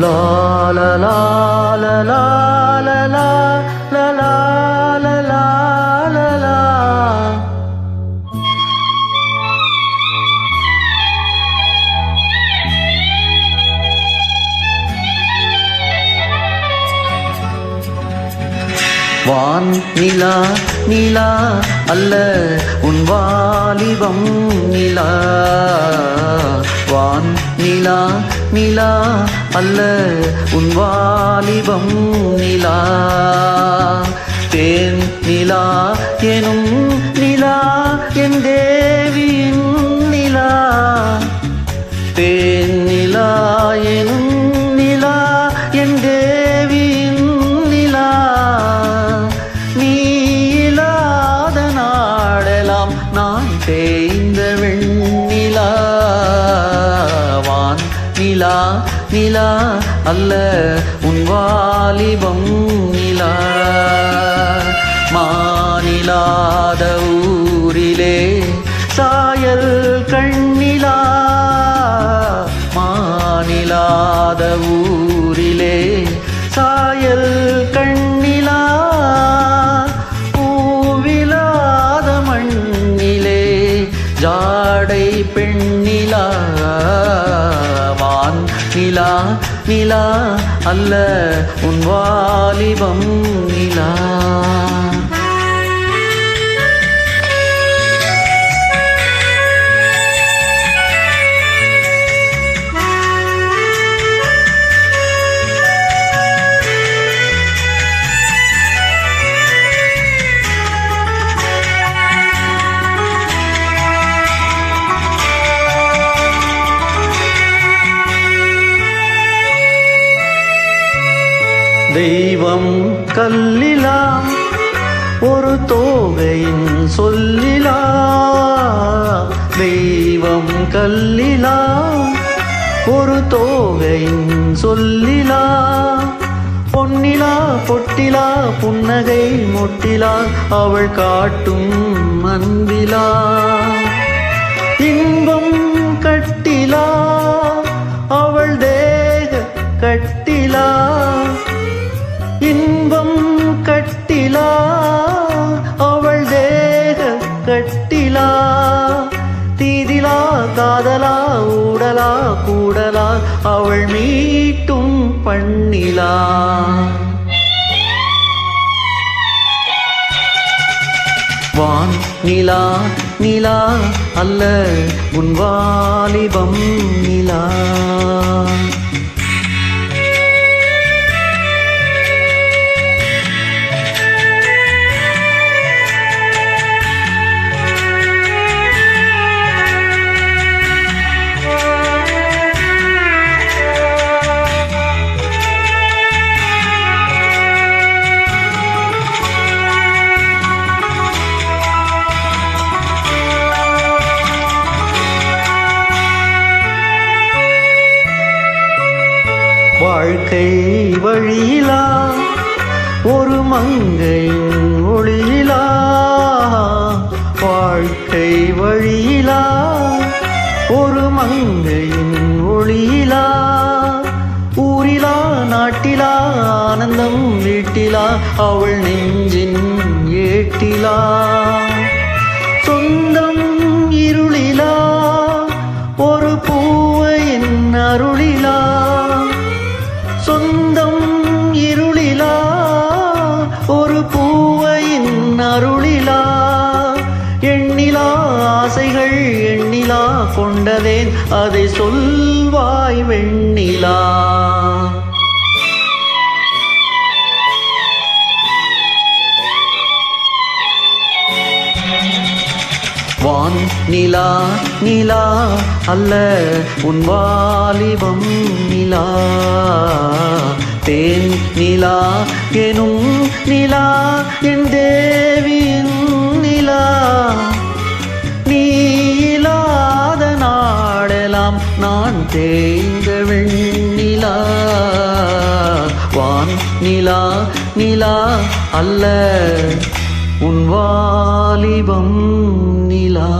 la la la la la வான் நிலா நிலா அல்ல உன் வாலிபம் நிலா. வான் நிலா நிலா அல்ல உன் வாலிபம் நிலா. தேன் நிலா எனும் தேய்ந்த வெண்ணிலா வான் நிலா நிலா அல்ல உன் வாலிபம் நிலா. மாநிலாத ஊரிலே சாயல் கண்ணிலா மாநிலாத ஊரிலே சாயல் கண்ணிலா ஆடை பெண்ணிலா வான் நிலா நிலா அல்ல உன் வாலிபம் நிலா. தெய்வம் கல்லிலாம் ஒரு தோகையின் சொல்லிலா. தெய்வம் கல்லிலா ஒரு தோகையின் சொல்லிலா. பொன்னிலா பொட்டிலா புன்னகை மொட்டிலா அவள் காட்டும் அன்பிலா. இன் பண்ணிலா. வான் நிலா நிலா அல்ல உன் வாலிபம். வாழ்க்கை வழியிலா ஒரு மங்கையின் ஒளியிலா வாழ்க்கை வழியிலா ஒரு மங்கையின் ஒளியிலா ஊரிலா நாட்டிலா ஆனந்தம் வீட்டிலா அவள் நெஞ்சின் ஏட்டிலா. சொந்தம் இருளிலா ஒரு பூ எண்ணிலா எண்ணிலா ஆசைகள் எண்ணிலா கொண்டதேன். அதை சொல்வாய் வெண்ணிலா. வான் நிலா நிலா அல்ல உன் வாலிபம் நிலா. தேன் நிலா எனும் நிலா என் தேவி தேய்ந்த வெண்ணிலா வான் நிலா நிலா அல்ல உன் வாலிபம் நிலா.